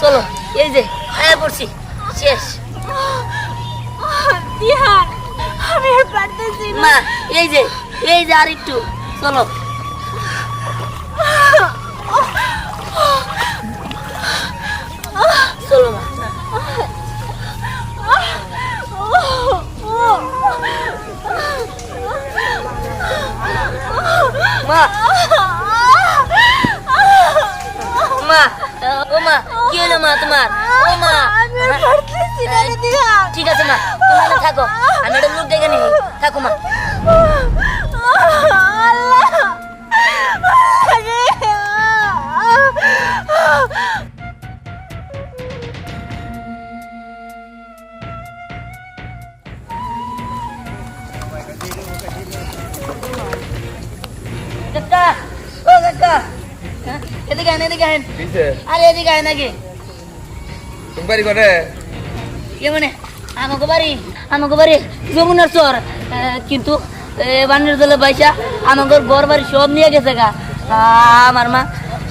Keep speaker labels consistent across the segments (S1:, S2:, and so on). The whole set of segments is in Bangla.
S1: চলো। এই যে আয়া পড়ছি। শেষ।
S2: দিহান আমি পারতেছি না।
S1: মা এই যে এই যে আর একটু। চলো। কি হলো মা তোমার? ও মা।
S2: দিহান
S1: ঠিক আছে মা তুমি থাকো। আমি একটা লোক দেখে নিই। থাকো মা। এদিকে আয় এদিকে আয় আরে এদিকে আয় নাকি
S3: তুমি বাড়ি করে
S1: ইয়ে মানে আমাকে বাড়ি আমাকে বাড়ি যমুনার চর। কিন্তু বান্নের দলে পয়সা আমাকে ঘর বাড়ি সব নিয়ে গেছে গা। আমার মা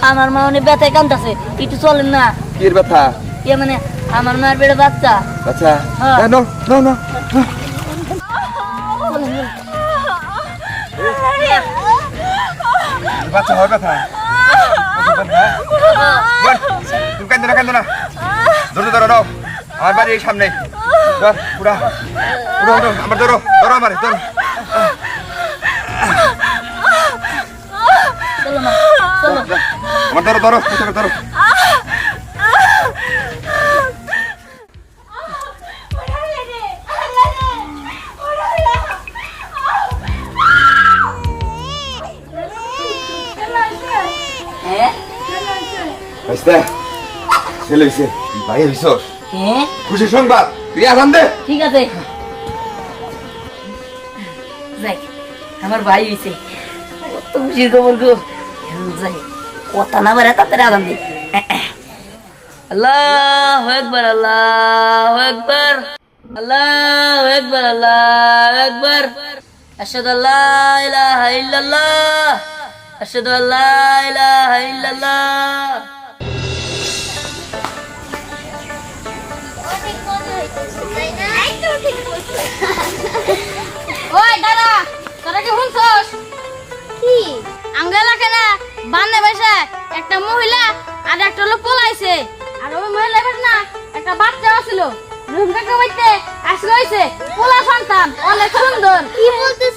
S1: আমার মা অনেক ব্যথায় কান্দাছে একটু চলেন না।
S3: কি ব্যথা?
S1: ইয়ে মানে আমার মার বেড়ে বাচ্চা। হ্যাঁ।
S3: নো নো নো বাচ্চা হয় ব্যথা তুমি কান্দো না কান্দো না ধরো ধরো দাও আমার বাড়ি এই সামনে ধর পুরা পুরো ধরো আমার ধরো ধরো ধরো আমার ধরো ধরো ধরো। বুঝতে ছেলে হয়েছে বাইরে হইছস
S1: হ্যাঁ
S3: খুশি সংবাদ। তুই আসান দে।
S1: ঠিক আছে। যাই আমার ভাই হয়েছে কত খুশির খবর গো? যাই কথা না বেড়ে তাড়াতাড়ি আদান দিই আল্লাহ একবার আল্লাহ একবার আল্লাহ একবার আল্লাহ একবার আল্লা ইলাহা ইল্লাল্লাহ। আশহাদু আল্লা ইলাহা ইল্লাল্লাহ।
S2: ওই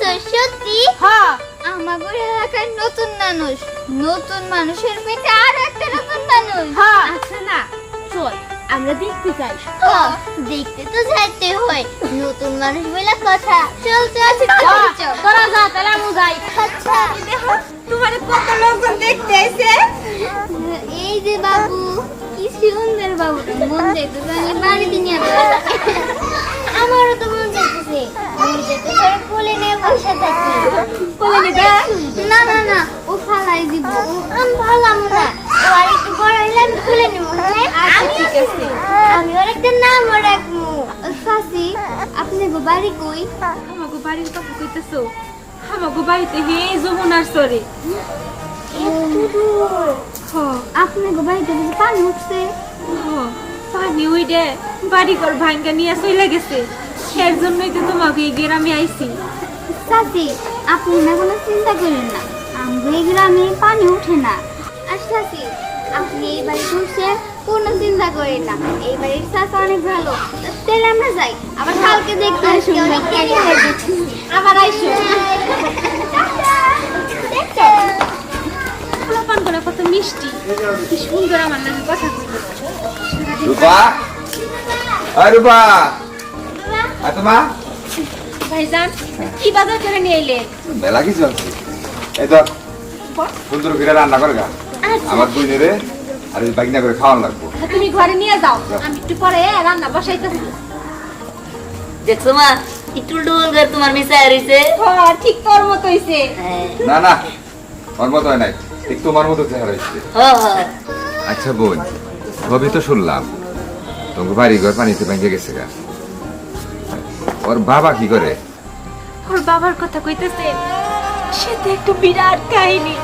S4: সত্যি?
S2: হ্যাঁ।
S4: এলাকার নতুন মানুষ। নতুন মানুষের পেটে আর একটা নতুন মানুষ।
S2: হ্যাঁ। আচ্ছা না চল আমরা দেখতে চাই
S4: দেখতে তো যাইতে হয়। নতুন মানুষ বলে কথা আছে
S2: হ্যাঁ, তোরা যা তাহলে আমি যাই।
S4: আচ্ছা।
S2: তোমার কত লোকজন দেখতে এসে
S4: এই যে বাবু কি সুন্দর বাবু। মন দেখতে বাড়িতে নিয়ে। আমারও তো মন দেখতেছে আমি যেতে করে কোলে নিয়ে বসে থাকি।
S2: কোলে নিবে?
S4: না না না ও ফালাই দিব। আমি ফালাম না ও আর একটু বড় হইলে আমি খুলে নিব হ্যাঁ?
S2: আচ্ছা, ঠিক আছে।
S4: আমি ওর একটা নাম রাখব। সাসি আপনি গো বাড়ি কই?
S2: আমাগো বাড়ির কথা কইতেছো। আমাগো বাড়িতে হে যমুনার সরে হ।
S4: আপনি গো বাড়িতে পানি উঠছে?
S2: পানি উইডে। বাড়ি ঘর ভাঙ্গা নিয়ে চলে গেছে। এর জন্যই তো তোমাকে এই গ্রামে আইছি।
S4: সাসি আপনি না কোনো চিন্তা করেন না। আমাদের এই গ্রামে পানি উঠে না। আর সাসি আপনি এই বাড়ি ঘুরছেন কোনো চিন্তা করেন না। এই বাড়ির চাষা অনেক ভালো। তাহলে আমরা যাই। আবার কালকে দেখতে আসি অনেক দেরি গেছে।
S2: আবার আইসো করে কত মিষ্টি। কি সুন্দর আমার নামে কথা
S3: রূপা? আয় রূপা। আয় তোমা?
S2: ভাইজান কি বাজার করে নিয়ে এলে?
S3: বেলা কি চলছে এই তো সুন্দর করে রান্না করে গা। আমার দুই নেরে আর ওই বাগনা করে খাওয়ান লাগবো।
S2: তুমি ঘরে নিয়ে যাও আমি একটু পরে রান্না বসাইতেছি
S1: দেখছ মা একটু ডুল করে তোমার মিশাই রয়েছে
S2: হ্যাঁ ঠিক তোর মতো হইছে।
S1: হ্যাঁ।
S3: না না ওর মতো হয় নাই। ঠিক তোমার মতো চেহারা হচ্ছে
S1: হ হ
S3: আচ্ছা বোন সবই তো শুনলাম। তোমার বাড়ি ঘর পানিতে ভেঙে গেছে গা। ওর বাবা কি করে?
S2: ওর বাবার কথা কইতেছে,
S5: সে তো একটা বিরাট কাহিনী।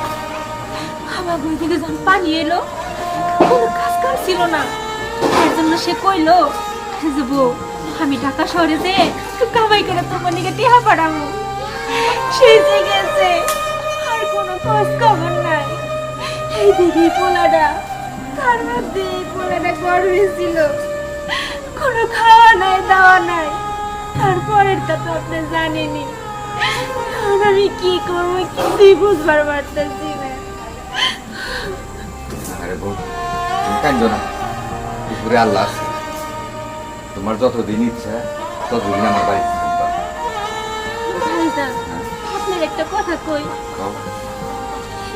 S5: আমার ঘুম থেকে যখন পানি এলো, কোনো কাজ কাম ছিল না। এর জন্য সে কইলো যে, বউ, আমি ঢাকা শহরে যে একটু কামাই করে তোমার দিকে টিহা পাঠাবো। সেই যে গেছে, আর কোনো খোঁজ খবর নাই এই দিকে পোলাটা তার মধ্যে এই পোলাটা গর্বে ছিল কোনো খাওয়া নাই দাওয়া নাই। তারপরের তা আপনি জানেনি এখন আমি কি করব কিছুই বুঝবার পারতেছি না।
S3: আরে বউ তুমি না? উপরে আল্লাহ আছে। তোমার যতদিন ইচ্ছা ততদিন আমার বাড়িতে থাকবা।
S5: ভাইজান আপনার একটা কথা কই।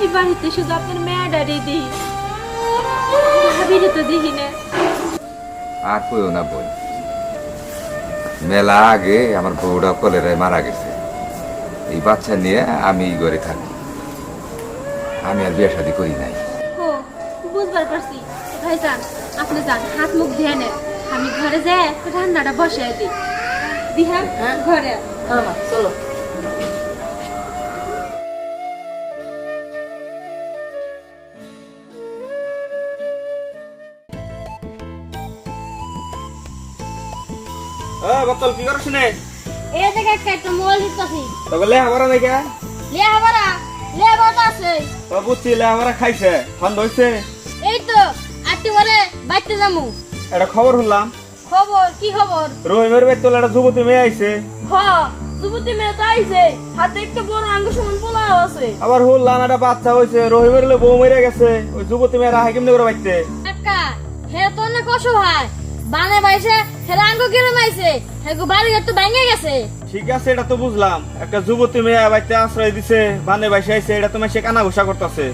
S5: এই বাড়িতে শুধু আপনার মেয়াডারই দিই। তো দেখি না।
S3: আর কইও না বই। মেলা আগে আমার বউটা কলেরায় মারা গেছে। এই বাচ্চা নিয়ে আমি এই ঘরে থাকি। আমি আর বিয়ে শাদি করি নাই।
S5: ও বুঝবার পারছি। ভাইজান আপনি যান হাত মুখ ধুয়ে নেন। আমি ঘরে যাই রান্নাটা বসাই দিই। দিহা ঘরে। আয়।
S1: হ্যাঁ মা
S6: কি করছ নে?
S2: এই জায়গায় একটা একটা মোবাইল দিতেছি।
S6: তবে লে আমার নাকি
S2: লে হাবারা লে বাতা আছে।
S6: তো বুঝছি লে আমার খাইছে ঠান্ডা হইছে।
S2: এই তো আটটি বলে বাইতে যামু।
S6: একটা খবর শুনলাম।
S2: খবর কি খবর?
S6: রহিমের বেদ তোলা একটা যুবতী মেয়ে আইছে।
S2: হ যুবতী মেয়ে তো আইছে। হাতে একটা বড় আঙ্গ সমান পোলাও আছে।
S6: আবার শুনলাম একটা বাচ্চা হইছে রহিমের লে বউ মেরে গেছে। ওই যুবতী মেয়েরা হাই কেমনে করে বাইতে?
S2: কাকা হে তো অনেক অসহায়। বানে বাইছে হেরা আঙ্গ কিনে মাইছে হেগো বাড়ি ঘর তো ভেঙে গেছে।
S6: ঠিক আছে এটা তো বুঝলাম। একটা যুবতী মেয়ে বাইতে আশ্রয় দিছে বানে বাইসে আইছে এটা তোমার সে কানা ঘোষা করতেছে।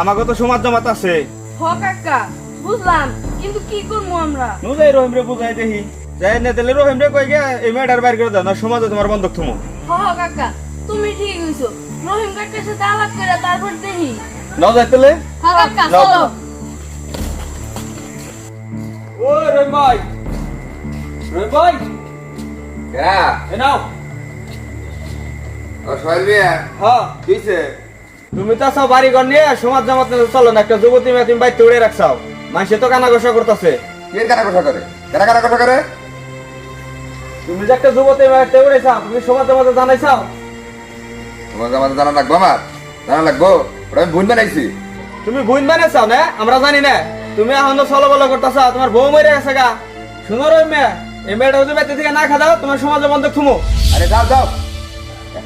S6: আমাকে তো সমাজ জমাত আছে।
S2: হ কাকা বুঝলাম। কিন্তু কি করব আমরা?
S6: নুজাই রহিম রে বুঝাই দেখি যাই না দিলে রহিম রে কই গে এই মেয়েটার বাইর করে দাও না সমাজে তোমার বন্ধক থুমো।
S2: হ হ কাকা তুমি ঠিক হইছো রহিম কাকার সাথে আলাপ করে তারপর দেখি
S6: নাও যাইতেলে।
S2: হ্যাঁ কাকা চলো।
S6: ওই রহিম ভাই রহিম ভাই
S3: হ্যাঁ
S6: এ নাও
S3: ও সোহেল মিয়া
S6: হ্যাঁ
S3: কিছে
S6: তুমি তো সব বাড়ি ঘর নিয়ে সমাজ জামাত চলো না একটা যুবতী মেয়ে তুমি বাইতে উড়ে রাখছাও। মানুষে তো কানা ঘোষা করতেছে।
S3: কে কানা কথা করে? কারা কানা করে?
S6: তুমি যে একটা যুবতী মেয়ে উড়েছাও তুমি সমাজ জামাতে জানাইছাও
S3: তোমার আমাদের জানা লাগবো আমার? জানা লাগবো? ওটা আমি ভুল বানাইছি।
S6: তুমি ভুল মানেছাও না? আমরা জানি না। তুমি এখন তো চলো বলো করতেছ তোমার বউ মরে গেছে গা। শুনো রহিম মেয়ে এই মেয়েটা যদি বাইতে থেকে না খাদাও তোমার সমাজে বন্ধ থুমো।
S3: আরে যাও যাও।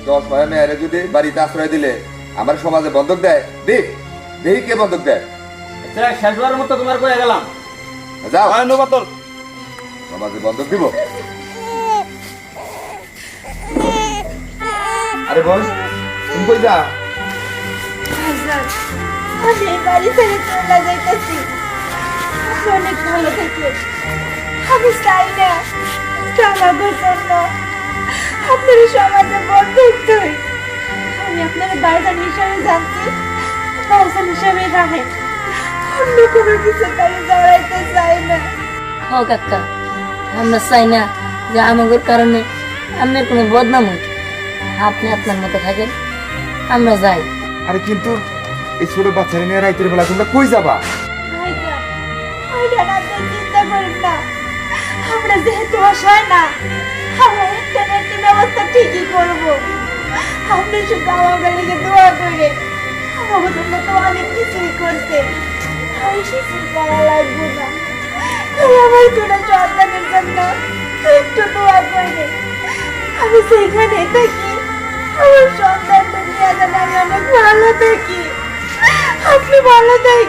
S3: দশ ভয় মেয়েরে যদি বাড়িতে আশ্রয় দিলে আমার সমাজে বন্ধক দেয়? দেখ দেখি কে বন্ধক দেয়।
S6: আচ্ছা, শেষবারের মতো তোমার কয়ে গেলাম।
S3: যাও।
S6: হয় নবাতল
S3: সমাজে বন্ধক দিব। আরে বল তুমি কই যা?
S5: বাড়ি ছেড়ে চলে যাইতেছি। অনেক ভালো থেকে। আমি চাই না আমাদের জন্য আপনার সমাজে আমি আপনার বাইজান হিসাবে জানছি বাইজান হিসাবে রাখেন। অন্য কোনো কিছু তাই জড়াইতে চাই না।
S1: হ কাকা আমরা চাই না যে আমাদের কারণে আপনার কোনো বদনাম হোক। আপনি আপনার মতো থাকেন আমরা যাই।
S3: আরে কিন্তু এই ছোট বাচ্চারা নিয়ে রাইতের বেলা তোমরা কই যাবা?
S5: আমরা যেহেতু অসহায় না, আমরা একটা ব্যবস্থা ঠিকই করব। আপনি শুধু আমাদের লিগে দোয়া করে। আমাদের জন্য তো অনেক কিছুই করছে। আমি কিছুই করা লাগবে না। আমার কোনো সন্তানের জন্য একটু দোয়া করে। আমি সেইখানে থাকি। আমার নিয়ে যেন আমি অনেক ভালো থাকি। আপনি ভালো স্যার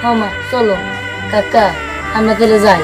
S1: হ্যাঁ মা চলো কাকা আমরা তাহলে যাই